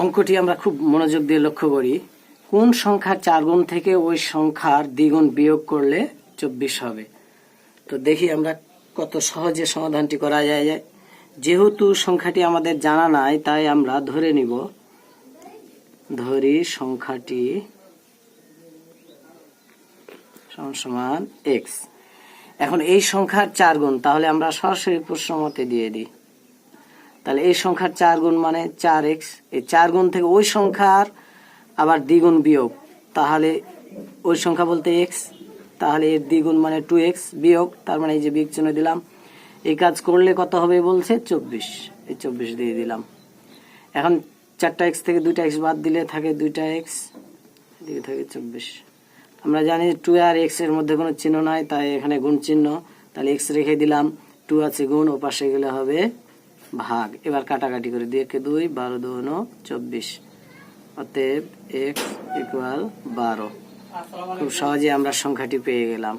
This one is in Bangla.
অঙ্কটি আমরা খুব মনোযোগ দিয়ে লক্ষ্য করি। কোন সংখ্যার চার গুণ থেকে ওই সংখ্যার দ্বিগুণ বিয়োগ করলে চব্বিশ হবে? তো দেখি আমরা কত সহজে সমাধানটি করা যায়। যায় যেহেতু সংখ্যাটি আমাদের জানা নাই, তাই আমরা ধরে নিব। ধরি সংখ্যাটি সমান এক্স এখন এই সংখ্যার চার গুণ, তাহলে আমরা সরাসরি প্রশ্ন মতে দিয়ে দিই। তাহলে এই সংখ্যার চার গুণ মানে চার এক্স। এই চার গুণ থেকে ওই সংখ্যার আবার দ্বিগুণ বিয়োগ। তাহলে ওই সংখ্যা বলতে এক্স, তাহলে এর দ্বিগুণ মানে টু এক্স বিয়োগ। তার মানে এই যে বিয়োগ চিহ্ন দিলাম। এই কাজ করলে কত হবে বলছে? চব্বিশ। এই চব্বিশ দিয়ে দিলাম। এখন চারটা এক্স থেকে দুইটা এক্স বাদ দিলে থাকে দুইটা এক্স, এদিকে থাকে চব্বিশ। আমরা জানি টু আর এক্সের মধ্যে কোনো চিহ্ন নাই, তাই এখানে গুণ চিহ্ন। তাহলে এক্স রেখে দিলাম। টু আছে গুণ, ও পাশে গেলে হবে ভাগ। এবার কাটাকাটি করে। দুই, একে দুই, বারো দুন চব্বিশ। অতএব, এক্স ইকুয়াল বারো। খুব সহজে আমরা সংখ্যাটি পেয়ে গেলাম।